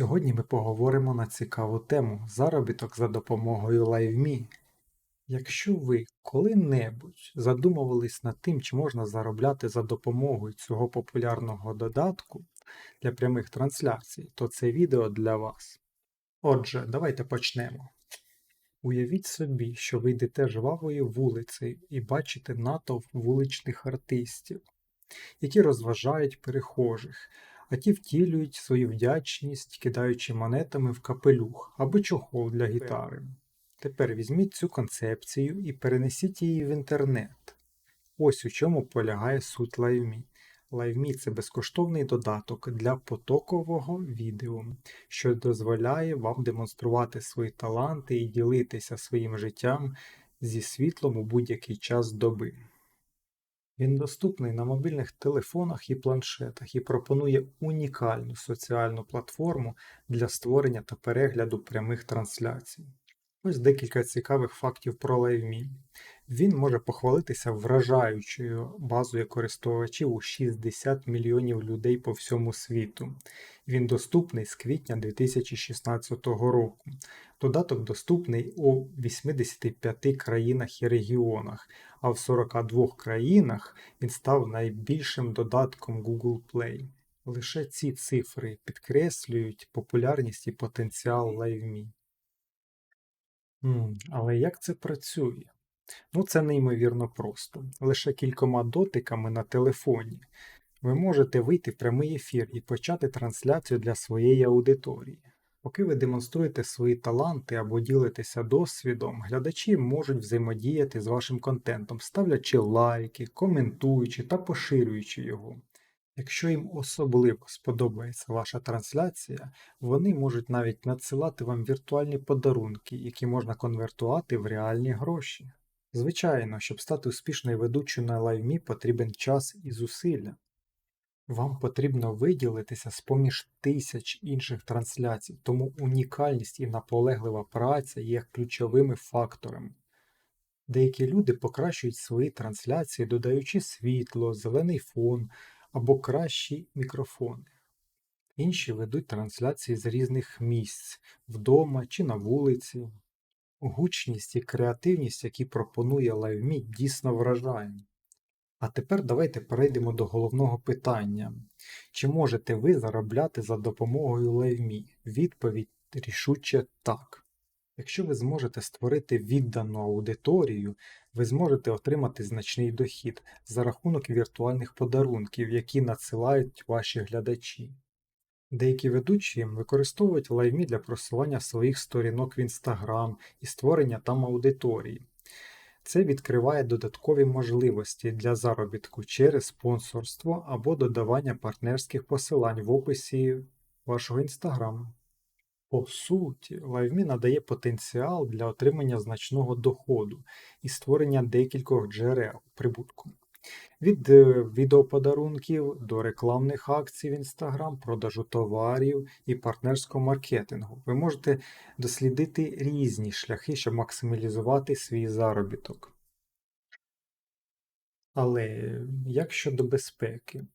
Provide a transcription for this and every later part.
Сьогодні ми поговоримо на цікаву тему заробіток за допомогою LiveMe. Якщо ви коли-небудь задумувались над тим, чи можна заробляти за допомогою цього популярного додатку для прямих трансляцій, то це відео для вас. Отже, давайте почнемо. Уявіть собі, що ви йдете жвавою вулицею і бачите натовп вуличних артистів, які розважають перехожих, а ті втілюють свою вдячність, кидаючи монетами в капелюх або чохол для гітари. Тепер візьміть цю концепцію і перенесіть її в інтернет. Ось у чому полягає суть LiveMe. LiveMe – це безкоштовний додаток для потокового відео, що дозволяє вам демонструвати свої таланти і ділитися своїм життям зі світлом у будь-який час доби. Він доступний на мобільних телефонах і планшетах і пропонує унікальну соціальну платформу для створення та перегляду прямих трансляцій. Ось декілька цікавих фактів про LiveMe. Він може похвалитися вражаючою базою користувачів у 60 мільйонів людей по всьому світу. Він доступний з квітня 2016 року. Додаток доступний у 85 країнах і регіонах, а в 42 країнах він став найбільшим додатком Google Play. Лише ці цифри підкреслюють популярність і потенціал LiveMe. Але як це працює? Ну, це неймовірно просто. Лише кількома дотиками на телефоні ви можете вийти в прямий ефір і почати трансляцію для своєї аудиторії. Поки ви демонструєте свої таланти або ділитеся досвідом, глядачі можуть взаємодіяти з вашим контентом, ставлячи лайки, коментуючи та поширюючи його. Якщо їм особливо сподобається ваша трансляція, вони можуть навіть надсилати вам віртуальні подарунки, які можна конвертувати в реальні гроші. Звичайно, щоб стати успішною ведучою на LiveMe потрібен час і зусилля. Вам потрібно виділитися з поміж тисяч інших трансляцій, тому унікальність і наполеглива праця є ключовими факторами. Деякі люди покращують свої трансляції, додаючи світло, зелений фон або кращі мікрофони. Інші ведуть трансляції з різних місць вдома чи на вулиці. Гучність і креативність, які пропонує LiveMe, дійсно вражають. А тепер давайте перейдемо до головного питання. Чи можете ви заробляти за допомогою LiveMe? Відповідь рішуче так. Якщо ви зможете створити віддану аудиторію, ви зможете отримати значний дохід за рахунок віртуальних подарунків, які надсилають ваші глядачі. Деякі ведучі використовують LiveMe для просування своїх сторінок в Instagram і створення там аудиторії. Це відкриває додаткові можливості для заробітку через спонсорство або додавання партнерських посилань в описі вашого Instagram. По суті, LiveMe надає потенціал для отримання значного доходу і створення декількох джерел прибутку. Від е, відеоподарунків до рекламних акцій в Instagram, продажу товарів і партнерського маркетингу. Ви можете дослідити різні шляхи, щоб максималізувати свій заробіток. Але як щодо безпеки?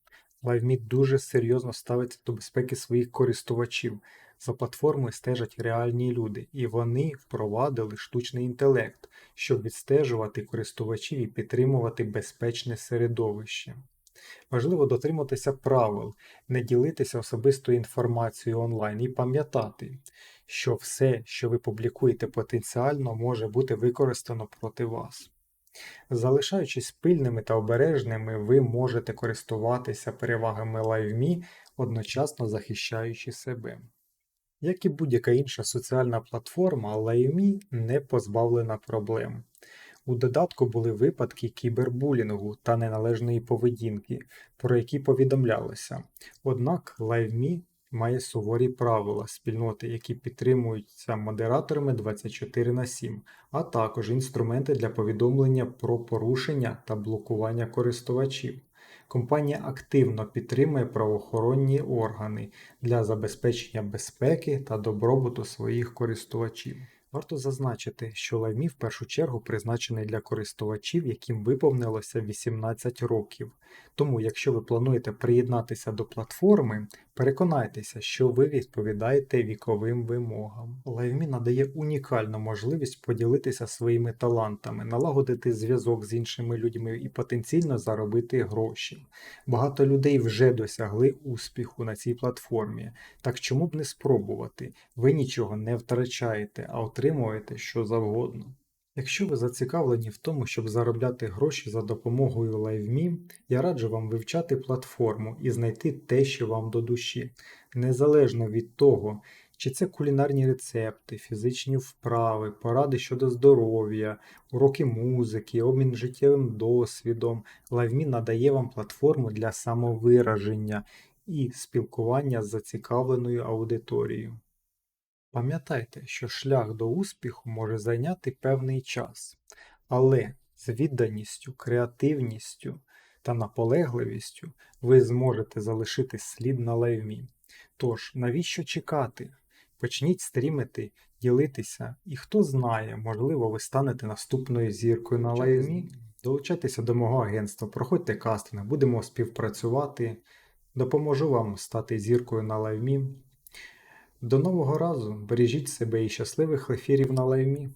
LiveMe дуже серйозно ставиться до безпеки своїх користувачів. За платформою стежать реальні люди, і вони впровадили штучний інтелект, щоб відстежувати користувачів і підтримувати безпечне середовище. Важливо дотриматися правил, не ділитися особистою інформацією онлайн і пам'ятати, що все, що ви публікуєте потенціально, може бути використано проти вас. Залишаючись пильними та обережними, ви можете користуватися перевагами LiveMe, одночасно захищаючи себе. Як і будь-яка інша соціальна платформа, LiveMe не позбавлена проблем. У додатку були випадки кібербулінгу та неналежної поведінки, про які повідомлялося. Однак LiveMe має суворі правила спільноти, які підтримуються модераторами 24 на 7, а також інструменти для повідомлення про порушення та блокування користувачів. Компанія активно підтримує правоохоронні органи для забезпечення безпеки та добробуту своїх користувачів. Варто зазначити, що лаймі в першу чергу призначений для користувачів, яким виповнилося 18 років. Тому, якщо ви плануєте приєднатися до платформи, Переконайтеся, що ви відповідаєте віковим вимогам. LiveMe надає унікальну можливість поділитися своїми талантами, налагодити зв'язок з іншими людьми і потенційно заробити гроші. Багато людей вже досягли успіху на цій платформі, так чому б не спробувати? Ви нічого не втрачаєте, а отримуєте що завгодно. Якщо ви зацікавлені в тому, щоб заробляти гроші за допомогою LiveMe, я раджу вам вивчати платформу і знайти те, що вам до душі, незалежно від того, чи це кулінарні рецепти, фізичні вправи, поради щодо здоров'я, уроки музики, обмін життєвим досвідом. LiveMe надає вам платформу для самовираження і спілкування з зацікавленою аудиторією. Пам'ятайте, що шлях до успіху може зайняти певний час, але з відданістю, креативністю та наполегливістю ви зможете залишити слід на лайвмі. Тож, навіщо чекати? Почніть стрімити, ділитися, і хто знає, можливо, ви станете наступною зіркою на лайвмі. Долучайтеся до мого агентства, проходьте кастинг, будемо співпрацювати. Допоможу вам стати зіркою на лайвмі. До нового разу бережіть себе і щасливих ефірів на лаймі.